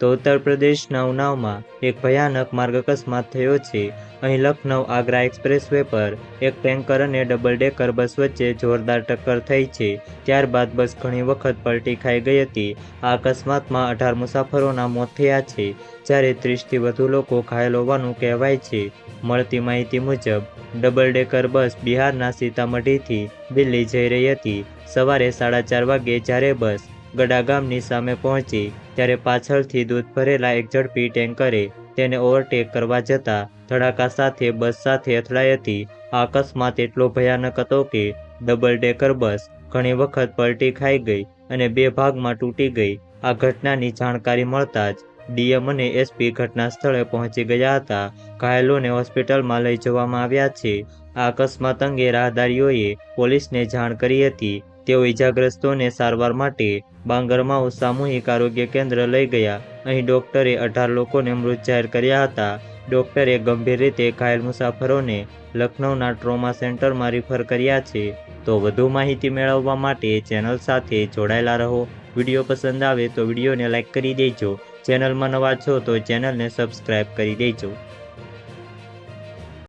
તો ઉત્તર પ્રદેશના ઉનાવમાં એક ભયાનક માર્ગ અકસ્માત થયો છે. અહીં લખનૌ આગ્રા એક્સપ્રેસ વે પર એક ટેન્કર અને ડબલ ડેકર બસ વચ્ચે જોરદાર ટક્કર થઈ છે. ત્યારબાદ બસ ઘણી વખત પલટી ખાઈ ગઈ હતી. આ અકસ્માતમાં અઢાર મુસાફરોના મોત થયા છે, જ્યારે ત્રીસથી વધુ લોકો ઘાયલ હોવાનું કહેવાય છે. મળતી માહિતી મુજબ ડબલ ડેકર બસ બિહારના સીતામઢીથી દિલ્હી જઈ રહી હતી. સવારે સાડા ચાર વાગે જ્યારે બસ ગડા ગામની સામે પહોંચી, ત્યારે પાછળથી દૂધ ભરેલા એક ઝડપી ટેન્કરે તેને ઓવરટેક કરવા જતા ધડાકા સાથે, બસ સાથે અથડાઈ હતી. આ અકસ્માત એટલો ભયાનક હતો કે ડબલ ડેકર બસ ઘણી વખત પલટી ખાઈ ગઈ અને બે ભાગમાં તૂટી ગઈ. આ ઘટનાની જાણકારી મળતા જ ડીએમ અને એસપી ઘટના સ્થળે પહોંચી ગયા હતા. ઘાયલોને હોસ્પિટલમાં લઈ જવામાં આવ્યા છે. આ અકસ્માત અંગે રાહદારીઓએ પોલીસને જાણ કરી હતી. તેઓ ઇજાગ્રસ્તોને સારવાર માટે બાંગરમાઉ સામૂહિક આરોગ્ય કેન્દ્ર લઈ ગયા. અહીં ડોક્ટરે અઢાર લોકોને મૃત જાહેર કર્યા હતા. ડોક્ટરે ગંભીર રીતે ઘાયલ મુસાફરોને લખનૌના ટ્રોમા સેન્ટરમાં રિફર કર્યા છે. તો વધુ માહિતી મેળવવા માટે ચેનલ સાથે જોડાયેલા રહો. વીડિયો પસંદ આવે તો વિડીયોને લાઇક કરી દેજો. ચેનલમાં નવા છો તો ચેનલને સબસ્ક્રાઈબ કરી દેજો.